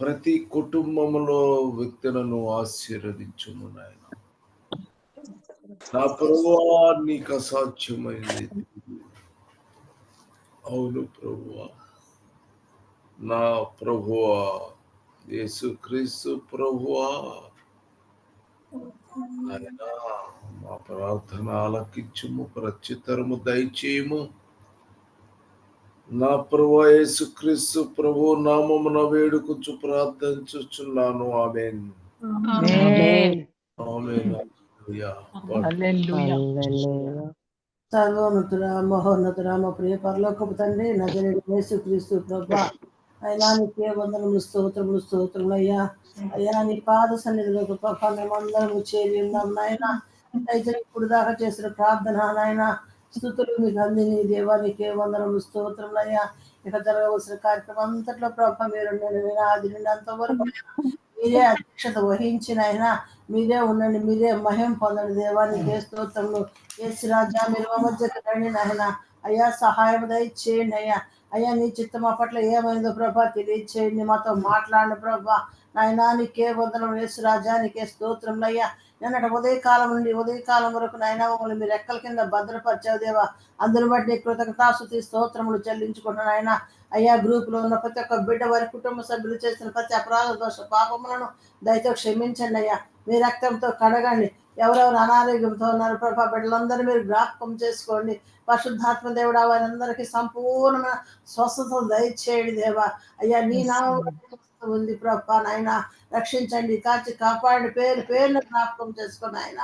ప్రతి కుటుంబంలో వ్యక్తులను ఆశీర్వదించుము నాయన. నా ప్రభువా నీకు అసాధ్యమైంది అవును ప్రభువా. నా ప్రభువా యేసు క్రీస్తు ప్రభువా. ఆయన మా ప్రార్థన ఆలకించుము ప్రత్యుత్తరము దయచేయము. నా ప్రభు యేసు క్రీస్తు ప్రభు నామమున వేడుకొచ్చు ప్రార్థించుచున్నాను. ఆమెన్. సర్వోన్నతుడ మహోన్నతుడ మా ప్రియ పరలోకపు తండ్రి నజరేడు యేసు క్రీస్తు ప్రభా. అయినా నీకే వందనములు స్తోత్రములు స్తోత్రములు అయ్యా. అయ్యా నీ పాద సన్నిధిలో ప్రభా మేమందరము చేరి ఉన్నాం నాయన. అయితే ఇప్పుడు దాకా చేసిన ప్రార్థన నాయన స్థుతులు మీకు అంది నీ దేవా నీకే వందనములు స్తోత్రములు అయ్యా ఇక జరగవలసిన కార్యక్రమం అంతట్లో ప్రభా మీరు నుండి అంతవరకు మీరే అధ్యక్షత వహించిన ఆయన. మీరే ఉండండి మీరే మహిం పొందండి దేవా నీకే స్తోత్రములు. యేసు రాజా మీరు మధ్యకు రండి నాయన. అయ్యా సహాయం దయచేయండి అయ్యా. అయ్యా నీ చిత్తం మా పట్ల ఏమైందో ప్రభా తెలియచేయండి. మాతో మాట్లాడండి ప్రభా. నాయనా నీకే వందనం యేసు రాజా నీకే స్తోత్రములు అయ్యా. నిన్నటి ఉదయకాలం నుండి ఉదయకాలం వరకు నాయన మమ్మల్ని మీరు రెక్కల కింద భద్రపరిచావు దేవా. అందుని బట్టి కృతజ్ఞతాస్తుతి స్తోత్రములు చెల్లించుకుంటున్నాను ఆయన అయ్యా గ్రూపులో ఉన్న ప్రతి ఒక్క బిడ్డ వారి కుటుంబ సభ్యులు చేసిన ప్రతి అపరాధ దోష పాపములను దయతో క్షమించండి అయ్యా. మీ రక్తంతో కడగండి. ఎవరెవరు అనారోగ్యంతో ఉన్నారు ప్రభా బిడ్డలందరూ మీరు జ్ఞాపకం చేసుకోండి. పరిశుద్ధాత్మ దేవుడా వారందరికీ సంపూర్ణమైన స్వస్థత దయచేయండి దేవా. అయ్యా నీ నామం ఉంది ప్రభా నాయన. రక్షించండి కాచి కాపాడండి. పేరు పేర్లు జ్ఞాపకం చేసుకుని ఆయన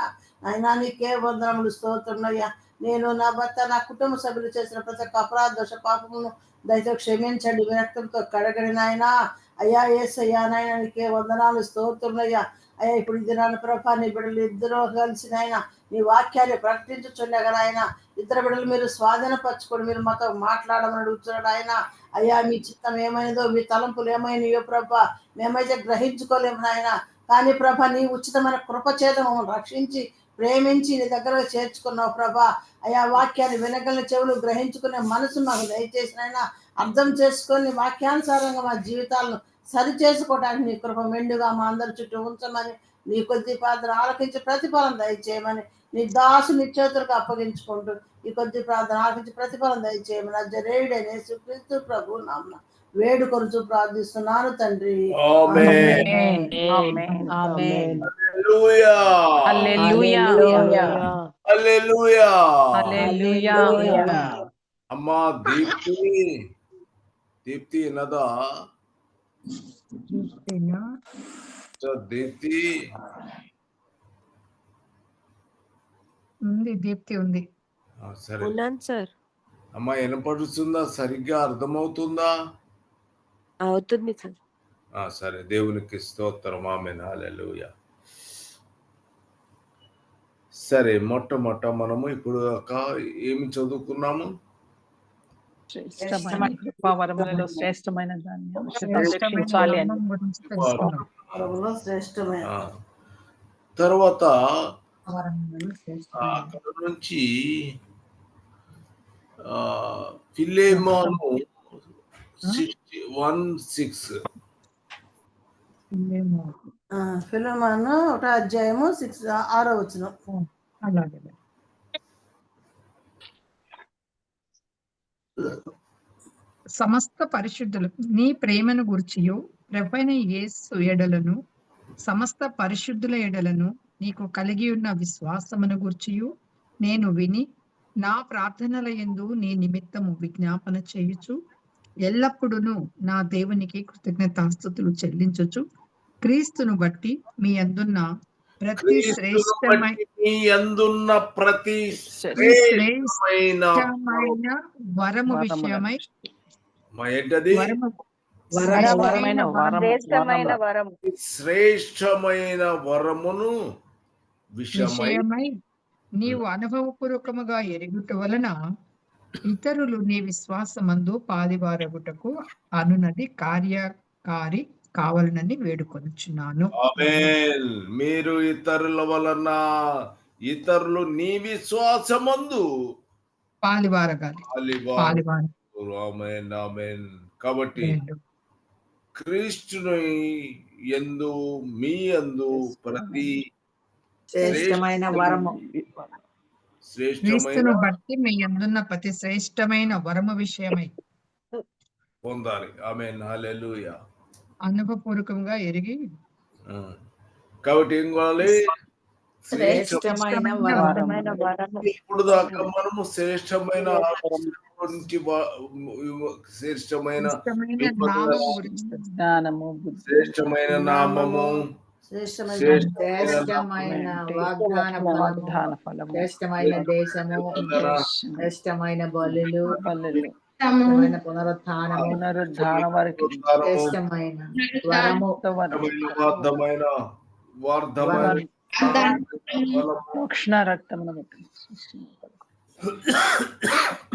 ఆయన నీకే వందనములు స్తోత్రమయ్యా నేను నా భర్త నా కుటుంబ సభ్యులు చేసిన ప్రతి ఒక్క అపరాధ దోష పాపమును దయతో క్షమించండి. వ్యక్తంతో కడగడినాయన కడగడి అయ్యా ఏసయ్యా నాయన నీకే వందనాలు స్తోత్రమయ్యా అయ్యా ఇప్పుడు ఇది నాన్న ప్రభా నీ బిడ్డలు ఇద్దరు కలిసిన ఆయన నీ వాక్యాన్ని ప్రకటించుచుండగా ఆయన ఇద్దరు బిడ్డలు మీరు స్వాధీనపరచుకొని మీరు మాతో మాట్లాడమని అడుగుతున్నాడు ఆయన అయ్యా మీ చిత్తం ఏమైనదో మీ తలంపులు ఏమైనాయో ప్రభా మేమైతే గ్రహించుకోలేము నాయన. కానీ ప్రభా నీ ఉచితమైన కృపచేత మమ్మల్ని రక్షించి ప్రేమించి నీ దగ్గర చేర్చుకున్నావు ప్రభా. అయా వాక్యాన్ని వినగల చెవులు గ్రహించుకునే మనసు మాకు దయచేసిన అర్థం చేసుకొని వాక్యానుసారంగా మా జీవితాలను సరి చేసుకోవడానికి నీ కృప మెండుగా మా అందరి చుట్టూ ఉంచమని నీ కొద్ది ప్రార్థన ఆలకించి ప్రతిఫలం దయచేయమని నీ దాసు నీ చేతులకు అప్పగించుకుంటూ ఈ కొద్ది ప్రార్థన ఆలకించి ప్రతిఫలం దయచేయమని అజ్జరేయుడైన యేసుక్రీస్తు ప్రభు నామన వేడు కొరుచు ప్రార్థిస్తున్నాను తండ్రి ఆమెన్ ఆమేన్. ఆమేన్. హల్లెలూయా హల్లెలూయా. Hallelujah hallelujah. అమ్మా దీప్తి దీప్తి నదా సో దీప్తి ఉంది దీప్తి ఉంది. ఆ, సరే. ఉన్నాను సార్. అమ్మా వినపడుతుందా సరిగ్గా అర్థమవుతుందా? అవుతుంది సార్. ఆ, సరే. దేవునికి స్తోత్రం. ఆమె హల్లెలూయా. సరే మొట్టమొట్ట మనము ఇప్పుడు ఒక ఏమి చదువుకున్నాము? శ్రేష్టమైన శ్రేష్టమైన తర్వాత అక్కడ నుంచి ఆ, Philemon sixty one six. Philemon ఒకటో అధ్యాయము సిక్స్ ఆరో వచ్చిన అలాగే. సమస్త పరిశుద్ధులు నీ ప్రేమను గుర్చియు ప్రభైన యేసు ఎడలను సమస్త పరిశుద్ధుల ఎడలను నీకు కలిగి ఉన్న విశ్వాసమును గుర్చియు. నేను విని నా ప్రార్థనల యందు నీ నిమిత్తము విజ్ఞాపన చేయుచు ఎల్లప్పుడూ నా దేవునికి కృతజ్ఞతాస్థుతులు చెల్లించుచు క్రీస్తును బట్టి మీ అందున్న ప్రతి శ్రేష్టమైన ప్రతి శ్రేష్టమైన వరము. విషయమై ఏంటది? శ్రేష్టమైన వరం శ్రేష్టమైన వరమును విషయమై నీవు అనుభవపూర్వకముగా ఎరుగుట వలన ఇతరులు నీ విశ్వాసమందు పాదివారగుటకు అనునది కార్యకారి కావాలనని వేడుకొనుచున్నాను. ఆమేన్. మీరు ఇతరుల వలన ఇతరులు నీ విశ్వాసమందు పాలివారగాలి. పాలివారు. కాబట్టి. క్రీస్తుని ఎందు మీ అందు ప్రతి శ్రేష్టమైన వరము. శ్రేష్టమైన క్రీస్తును బట్టి మీ అందున్న ప్రతి శ్రేష్టమైన వరము విషయమై పొందాలి. ఆమె హల్లెలూయా. అనుభవపూర్వకంగా ఎరిగి కాబట్టి ఏం కావాలి? ఇప్పుడు దాకా మనము శ్రేష్టమైన శ్రేష్టమైన శ్రేష్టమైన నామము. శ్రేష్టమైన నామము. శ్రేష్టమైన వాగ్దాన ఫలము. దేశము. శ్రేష్టమైన బలులు. బలులు. పునరుద్ధాన వరకు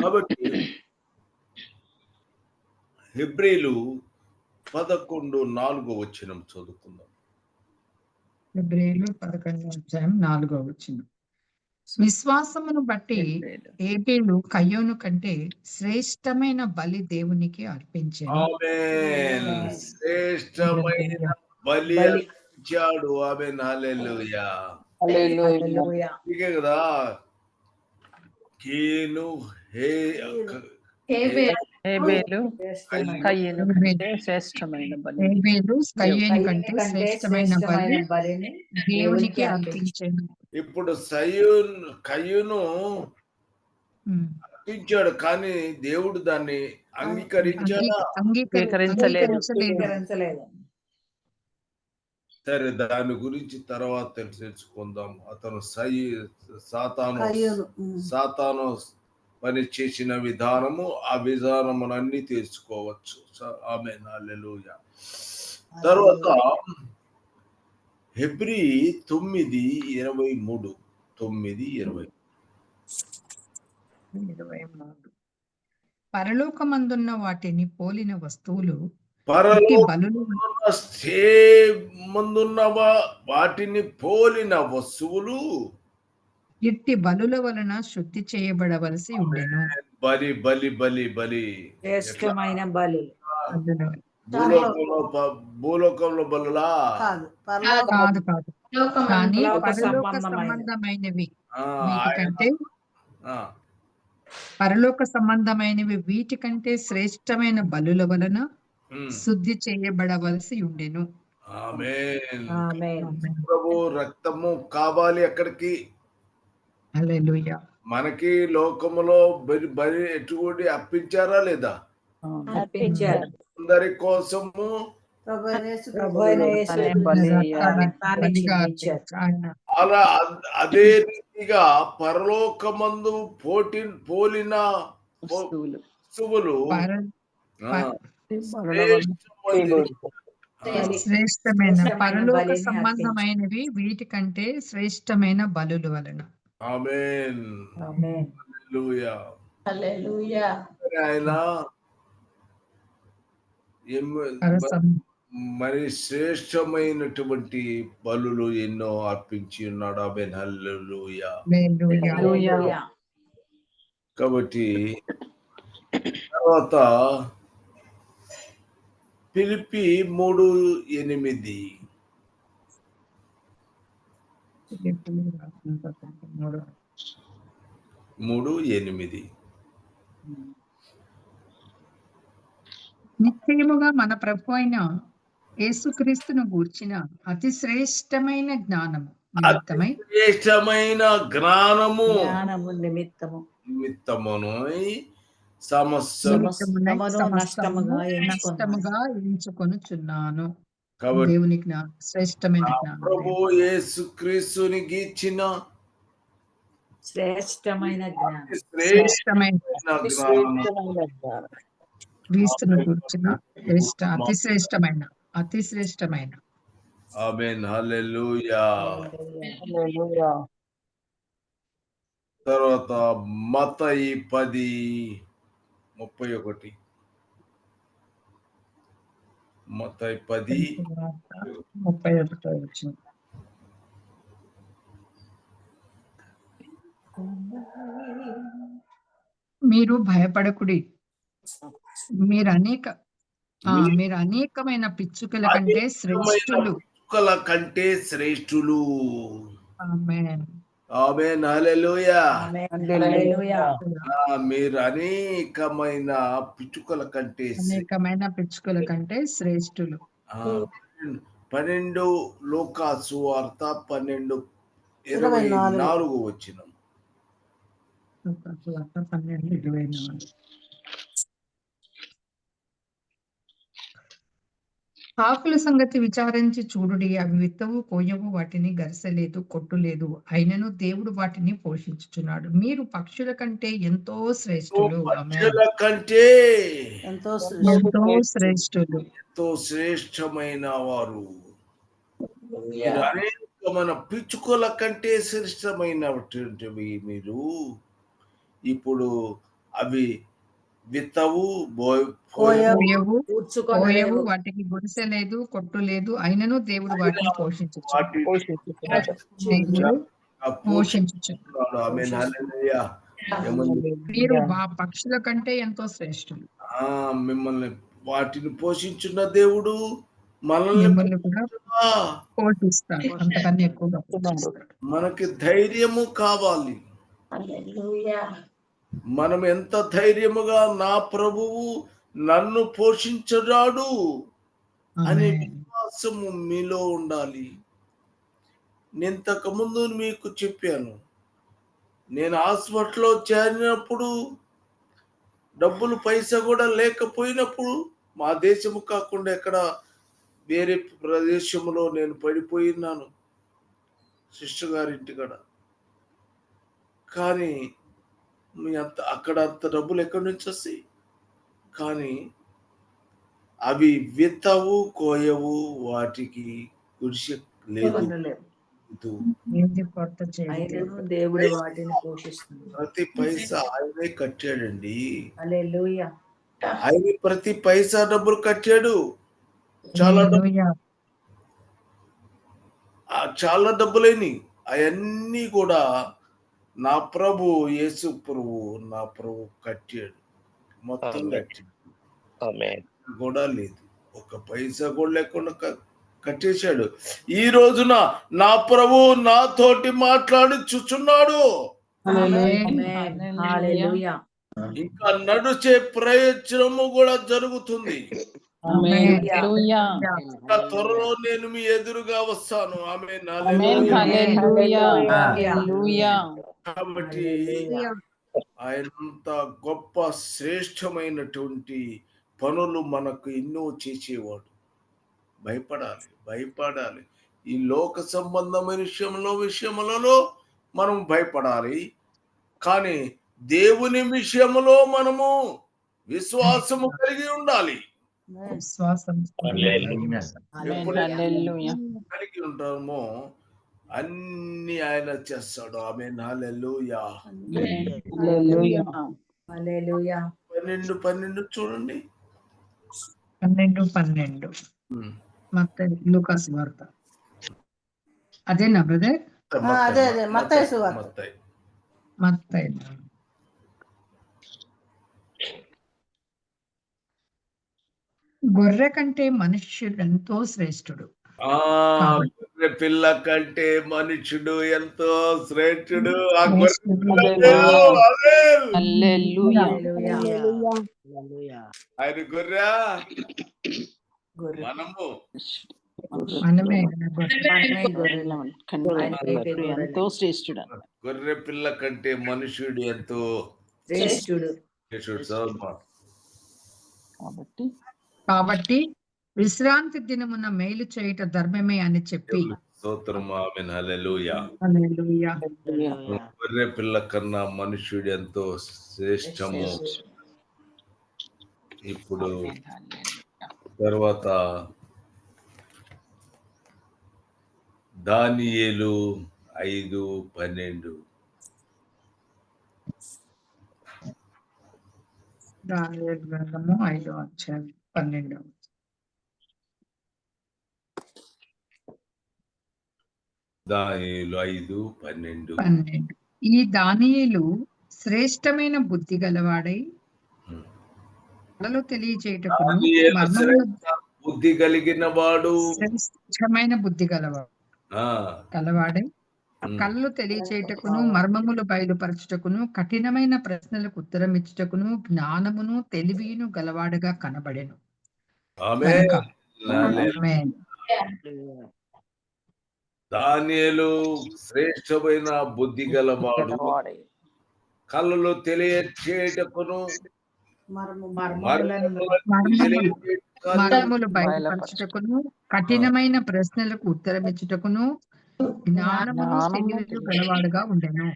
కాబట్టి హెబ్రిలు పదకొండు నాలుగో వచ్చినం చదువుకుందాం. ఫిబ్రవరిలో పదకొండు అధ్యాయం నాలుగో వచ్చిన విశ్వాసమును బట్టి ఏబేలు కయ్యోను కంటే శ్రేష్టమైన బలి దేవునికి అర్పించాను ఆమేన్. శ్రేష్టమైన బలి హల్లెలూయా. హల్లెలూయా. ఇకే కదా. కీను హే ఏబేలు శ్రేష్టమైన కయ్యను. కంటే శ్రేష్టమైన బలి. ఏబేలు కయ్యోను కంటే శ్రేష్టమైన బలి దేవునికి దేవునికి అర్పించాను ఇప్పుడు సయ్యూన్ కయ్యూను. అర్పించాడు కానీ దేవుడు దాన్ని అంగీకరించాడా. అంగీకరించలేదు. సరే దాని గురించి తర్వాత తెలుసుకుందాం. అతను సై సాతాను. సాతాను పని చేసిన విధానము ఆ విధానములన్నీ తెలుసుకోవచ్చు. ఆమె హల్లెలూయా. తర్వాత హెబ్రి తొమ్మిది ఇరవై మూడు. తొమ్మిది ఇరవై. ఇరవై మూడు. పరలోకమందున్న వాటిని పోలిన వస్తువులు ముందున్న వాటిని పోలిన వస్తువులు ఇట్టి బలుల వలన శుద్ధి చేయబడవలసి ఉండెను. బలి బలి బలి బలి. శ్రేష్టమైన బలి భూలోకంలో బలులా? కాదు పరలోక. కాదు కాదు. కానీ పరలోక సంబంధమైనవి. వీటికంటే పరలోక సంబంధమైనవి వీటికంటే శ్రేష్టమైన బలుల వలన. శుద్ధి చేయబడవలసి ఉండెను. ఆమేన్. ఆమేన్. ప్రభు రక్తము కావాలి అక్కడికి. హల్లెలూయా. మనకి లోకములో బలి ఎటువంటి అర్పించారా లేదా? అర్పించారు. అందరి కోసము బలి అలా అద్- రీతిగా పరలోకమందు పోటీ పోలిన వస్తువులు. బలి. శ్రేష్టమైన పరలోక సంబంధమైనవి వీటికంటే శ్రేష్టమైన బలుల వలన ఆమేన్ ఆమేన్ హల్లెలూయా. హల్లెలూయా మరి ఆయన మరి శ్రేష్టమైనటువంటి బలులు ఎన్నో అర్పించి ఉన్నాడు? Amen hallelujah. హల్లెలూయా. హల్లెలూయా. కాబట్టి తర్వాత పిలిపి మూడు ఎనిమిది. మూడు ఎనిమిది. నిశ్చయముగా మన ప్రభు అయిన యేసుక్రీస్తును గూర్చిన అతి శ్రేష్టమైన జ్ఞానము నిమిత్తమై శ్రేష్టమైన జ్ఞానము జ్ఞానము నిమిత్తము. నిమిత్తమును ఎంచుకొనుచున్నాను. కాబట్టి దేవుని జ్ఞానం శ్రేష్టమైన జ్ఞానం ప్రభు యేసు క్రీస్తునికి ఇచ్చిన శ్రేష్టమైన జ్ఞానం. శ్రేష్టమైన శ్రేష్టమైన జ్ఞానం. క్రీస్తును గూర్చిన శ్రేష్ట అతి శ్రేష్టమైన అతి శ్రేష్టమైన ఆమెన్. హల్లెలూయా. తర్వాత మతయి పది ముప్పై ఒకటి. మతయి పది ముప్పై ఒకటో. వచ్చింది మీరు భయపడకుడి. మీరు అనేక ఆ, మీరు అనేకమైన పిచ్చుకల కంటే శ్రేష్ఠులు. కుక్కల కంటే శ్రేష్ఠులు. ఆమేన్. ఆమె హల్లెలూయా. హల్లెలూయా. ఆ, మీరు అనేకమైన పిచ్చుకల కంటే అనేకమైన పిచ్చుకల కంటే శ్రేష్ఠులు. ఆ, పన్నెండు లోకాసు వార్త పన్నెండు ఇరవై. నాలుగు. వచ్చిన పన్నెండు ఇరవై నాలుగు. ఆకుల సంగతి విచారించి చూడుడి అవి విత్తవు కోయవు వాటిని గరిసెలేదు కొట్టులేదు. అయినను దేవుడు వాటిని పోషించుచున్నాడు. మీరు పక్షుల కంటే ఎంతో శ్రేష్ఠులు. కంటే ఎంతో శ్రేష్ఠులు. ఎంతో శ్రేష్టమైన వారు. మీరు అనేకమైన పిచ్చుకల కంటే శ్రేష్టమైనటువంటివి మీరు. ఇప్పుడు అవి విత్తవు కూర్చుకొనలేవు. వాటికి గుడిసె లేదు కొట్టు లేదు అయినను దేవుడు వాటిని మీరు మా పక్షుల కంటే ఎంతో శ్రేష్ఠులు. ఆ, మిమ్మల్ని వాటిని పోషించున్న దేవుడు మనల్ని మనకి ధైర్యము కావాలి. హల్లెలూయా. మనం ఎంత ధైర్యముగా నా ప్రభువు నన్ను పోషించడాడు అనే. విశ్వాసము మీలో ఉండాలి. నేను ఇంతకు ముందు మీకు చెప్పాను. నేను హాస్పిటల్లో చేరినప్పుడు డబ్బులు పైసా కూడా లేకపోయినప్పుడు మా దేశము కాకుండా ఎక్కడ వేరే ప్రదేశంలో నేను పడిపోయినాను సిస్టర్ గారింటి కాడ కానీ మీ అంత అక్కడ అంత డబ్బులు ఎక్కడి నుంచి వస్తాయి? కానీ అవి విత్తవు కోయవు వాటికి గుడిసె లేదు. దేవుడు వాటిని పోషిస్తుంది ప్రతి పైసా ఆయనే కట్టాడండి. హల్లెలూయా. ఆయన ప్రతి పైసా డబ్బులు కట్టాడు. చాలా చాలా డబ్బులేని అవన్నీ కూడా నా ప్రభు యేసు ప్రభు నా ప్రభు కట్టాడు. మొత్తం. కట్టాడు. ఆమేన్ కూడా లేదు. ఒక పైసా కూడా లేకుండా కట్టేశాడు. ఈ రోజున నా ప్రభు నాతోటి మాట్లాడి చూచున్నాడు. ఇంకా నడిచే ప్రయత్నము కూడా జరుగుతుంది. త్వరలో నేను మీ ఎదురుగా వస్తాను. ఆమె ఆమేన్. హల్లెలూయా. హల్లెలూయా. హల్లెలూయా. కాబట్టి ఆయనంత గొప్ప శ్రేష్టమైనటువంటి పనులు మనకు ఎన్నో చేసేవాడు. భయపడాలి భయపడాలి. ఈ లోక సంబంధమైన విషయంలో విషయములలో మనం భయపడాలి. కానీ దేవుని విషయములో మనము విశ్వాసము కలిగి ఉండాలి. కలిగి ఉంటామో. అన్ని ఆయన చేస్తాడు. ఆమె హల్లెలూయా. ఆమేన్. హల్లెలూయా. హల్లెలూయా. పన్నెండు పన్నెండు చూడండి. పన్నెండు పన్నెండు. ఉమ్. మత లూకాస్ వార్త. అదేనా బ్రదర్? అదే, అదే, మత్తయి సువార్త. మత్తయి. మత్తయి. గొర్రె కంటే మనుష్యుడు ఎంతో శ్రేష్ఠుడు. ఆ గొర్రె పిల్ల కంటే మనుషుడు ఎంతో శ్రేష్ఠుడు. ఆ గొర్రె. ఆయన గొర్రె. మనము. ఎంతో శ్రేష్ఠుడు గొర్రె పిల్ల కంటే మనుషుడు ఎంతో శ్రేష్ఠుడు. శ్రేష్ఠుడు. కాబట్టి కాబట్టి విశ్రాంతి దినమున మేలు చేయుట ధర్మమే అని చెప్పి. గొర్రె పిల్ల కన్నా మనుషుడు ఎంతో శ్రేష్టము. ఇప్పుడు తర్వాత దానియేలు ఐదు పన్నెండు. దానియేలు గ్రంథము ఐదో అధ్యాయం. దానియేలు ఐదు పన్నెండు. పన్నెండు. ఈ దానియేలు శ్రేష్టమైన బుద్ధి గలవాడై మర్మములు శ్రేష్ఠ బుద్ధి కలిగిన వాడు శ్రేష్టమైన బుద్ధి గలవాడు. ఉమ్. కళ్ళు తెలియచేయటకును మర్మములు బయలుపరచుటకును కఠినమైన ప్రశ్నలకు ఉత్తరం ఇచ్చుటకును జ్ఞానమును తెలివిను గలవాడుగా కనబడెను. దానియేలు శ్రేష్టమైన బుద్ధి గలవాడు. కళ్ళలో తెలియచేయటకును మర్మములు. తెలియచేయటకును మర్మములు బయలుపరచుటకును. కఠినమైన ప్రశ్నలకు ఉత్తరం ఇచ్చుటకును జ్ఞానమును ఉండెను.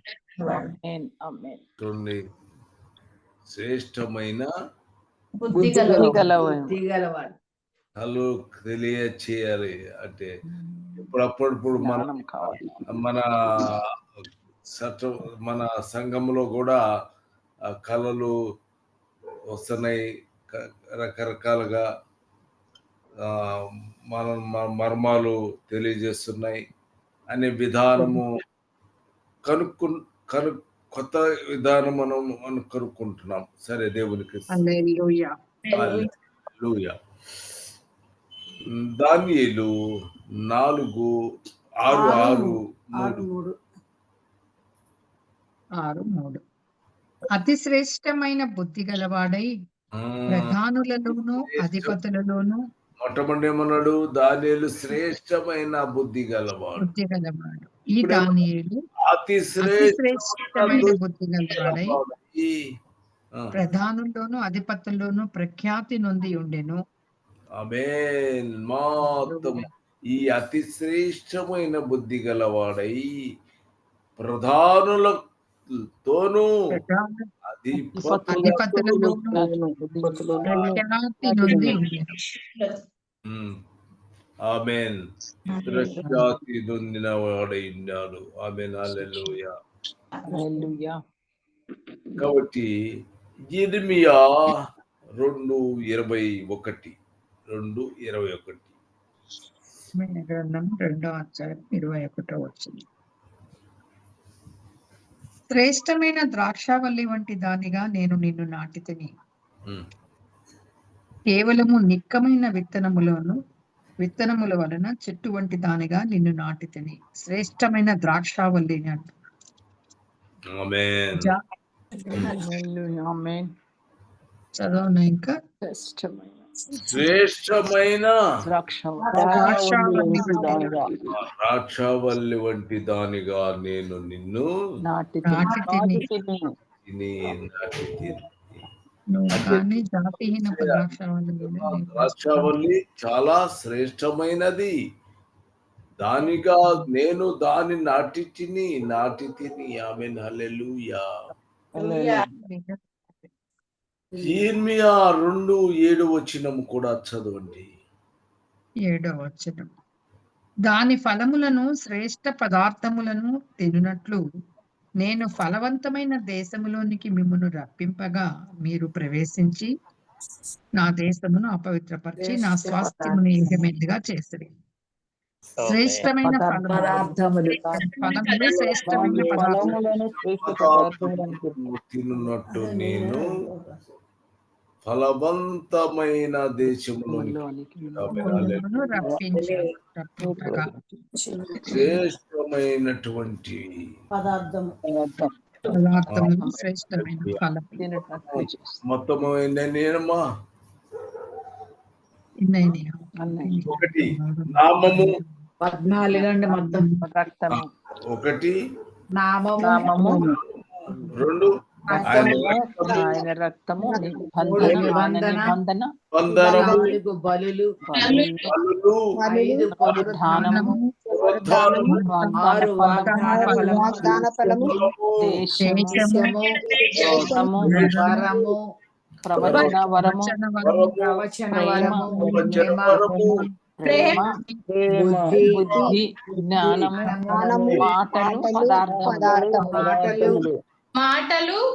శ్రేష్టమైన బుద్ధి బుద్ధి గలవాడు. గలవాడు. బుద్ధి గలవాడు. కళ్ళు తెలియచేయాలి. అంటే ఇప్పుడప్పుడప్పుడు మన మన చట్ట మన సంఘంలో కూడా ఆ కళలు వస్తున్నాయి. రకరకాలుగా ఆ, మన మర్మాలు తెలియజేస్తున్నాయి. అనే విధానము కనుక్కు కను కొత్త విధానం మనం మనం కనుక్కుంటున్నాం. సరే దేవునికి. దానియేలు నాలుగు ఆరు ఆరు, మూడు. ఆరు మూడు. అతి శ్రేష్టమైన బుద్ధి గలవాడై ప్రధానులలోను అధిపతులలోను మొట్టమొదటి ఏమన్నాడు దానియేలు శ్రేష్టమైన బుద్ధి గలవాడు. బుద్ధి గలవాడు. ఈ అతి శ్రేష్టమైన బుద్ధి గలవాడై ప్రధానుల్లోను అధిపతుల్లోను ప్రఖ్యాతి నొంది ఉండెను. ఆమేన్. మొత్తం ఈ అతి శ్రేష్టమైన బుద్ధి గలవాడై ప్రధానులతోనూ ప్రధాన అధిపతుల అధిపతులలోను ప్రఖ్యాతి నొంది ఉండెను. ఉమ్. ఆమెన్ వాడై ఉన్నాడు ఆమెన్ హల్లెలూయా హల్లెలూయా కాబట్టి ఇర్మియా రెండు ఇరవై ఒకటి రెండు ఇరవై ఒకటి గ్రంథం రెండో అధ్యాయం ఇరవై ఒకటో వచ్చింది శ్రేష్టమైన ద్రాక్షావల్లి వంటి దానిగా నేను నిన్ను నాటితిని. కేవలము నిక్కమైన విత్తనములను విత్తనముల వలన చెట్టు వంటి దానిగా నిన్ను నాటితిని. శ్రేష్టమైన ద్రాక్షావల్లిని అంట చదవనా ఇంకా? శ్రేష్టమైన ద్రాక్షావల్లి. వంటి దానిగా. నేను నిన్ను నాటి నాటి ద్రాక్షావల్లి చాలా శ్రేష్టమైనది. దానిగా నేను దాని నాటి తిని నాటి తిని ఆమె హల్లెలూయా. ఇర్మియా రెండు ఏడు వచ్చినము కూడా చదవండి. ఏడో వచనం. దాని ఫలములను శ్రేష్ట పదార్థములను తినునట్లు నేను ఫలవంతమైన దేశములోనికి మిమ్మును రప్పింపగా మీరు ప్రవేశించి నా దేశమును అపవిత్రపరిచి నా స్వాస్థ్యమును ఏకమైనదిగా చేసిరి. శ్రేష్టమైన ఫలములు. శ్రేష్టమైన నేను ఫలవంతమైన దేశంలోనికి శ్రేష్టమైనటువంటి పదార్థం పదార్థములు శ్రేష్టమైన ఫలం. తినటట్లు చేస్తుంది. మొత్తము నేనమ్మా. ఇన్నైనాయా? అన్నయ్య. ఒకటి నామము. పద్నాలుగు అండి మొత్తం ఒకటి నామము. నామము. రెండు ఆయన రక్తము, బలులు వరము ప్రవచన వరము వచన వరము, ప్రవచన వరము బుద్ధి జ్ఞానము మాటలు పదార్థములు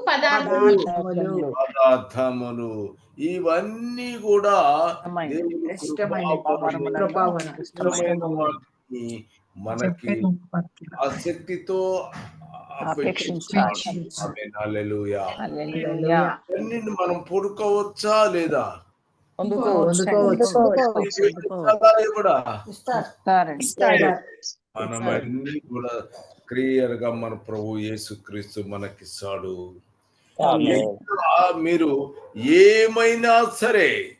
మాటలు పదార్థములు. ఇవన్నీ కూడా మనకి. ఆసక్తితో మనం పొడుకోవచ్చా లేదా. మనం అన్ని కూడా క్లియర్గా మన ప్రభు యేసుక్రీస్తు మనకిస్తాడు. మీరు ఏమైనా సరే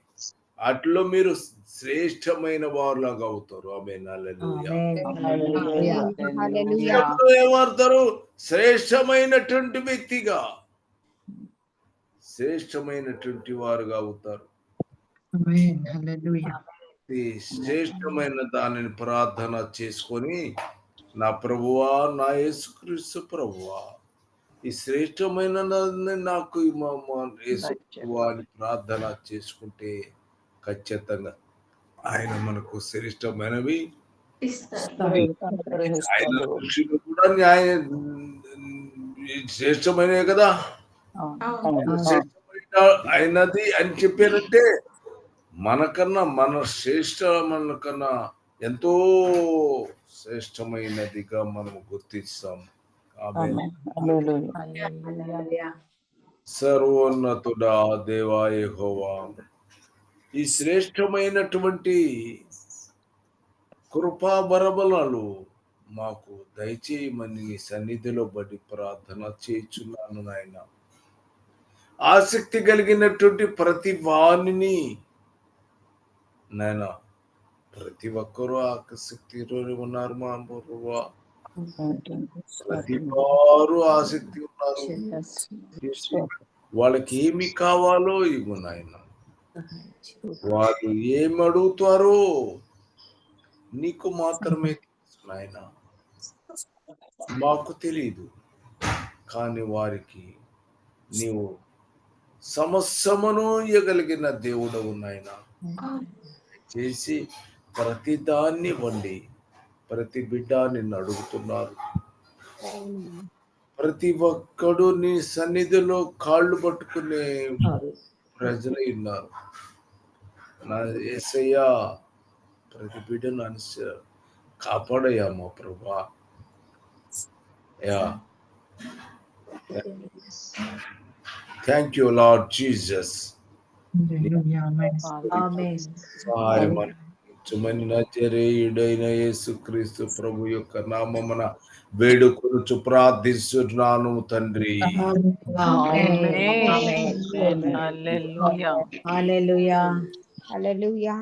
అట్లో మీరు శ్రేష్టమైన వారులాగా అవుతారు. ఆమె హల్లెలూయా. ఏమవుతారు? శ్రేష్టమైనటువంటి వ్యక్తిగా. శ్రేష్టమైనటువంటి వారుగా అవుతారు. ఆమేన్. హల్లెలూయా. ఈ శ్రేష్టమైన దానిని ప్రార్థన చేసుకొని నా ప్రభువా నా యేసుక్రీస్తు ప్రభువా ఈ శ్రేష్టమైన నాకు అని ప్రార్థన చేసుకుంటే ఖచ్చితంగా ఆయన మనకు శ్రేష్టమైనవి. ఆయన దృష్టిలో కూడా న్యాయ శ్రేష్టమైనవి కదా. శ్రేష్టమైన అయినది అని చెప్పారంటే మనకన్నా మన శ్రేష్ట మనకన్నా ఎంతో శ్రేష్టమైనదిగా మనం గుర్తిస్తాం. సర్వోన్నతుడా దేవా యెహోవా. ఈ శ్రేష్టమైనటువంటి కృపా బరబలాలు మాకు దయచేయమని నీ సన్నిధిలో బడి ప్రార్థన చేయుచున్నాను నాయన. ఆసక్తి కలిగినటువంటి ప్రతి వాణిని నాయన ప్రతి ఒక్కరూ ఆసక్తిలో ఉన్నారు మా ప్రభువా. ప్రతి వారు ఆసక్తి ఉన్నారు. వాళ్ళకి ఏమి కావాలో ఇవ్వు నాయన. వాళ్ళు ఏమి అడుగుతారో నీకు మాత్రమే తెలుసు నాయన. మాకు తెలియదు కానీ వారికి నీవు సమస్యమును ఇవ్వగలిగిన దేవుడవు నాయన. చేసి ప్రతి దాన్ని వండి ప్రతి బిడ్డ నిన్ను అడుగుతున్నారు ప్రతి ఒక్కడు నీ సన్నిధిలో కాళ్ళు పట్టుకునే ప్రజలు ఉన్నారు. నా ఏసయ్యా ప్రతి బిడ్డను అనుస కాపాడయ్యా మా ప్రభా. Yeah. Thank you Lord Jesus. Amen. Amen అందించమని నజరేయుడైన యేసుక్రీస్తు ప్రభు యొక్క నామమున వేడుకొనుచు ప్రార్థిస్తున్నాను తండ్రి. ఆమేన్ హల్లెలూయా హల్లెలూయా హల్లెలూయా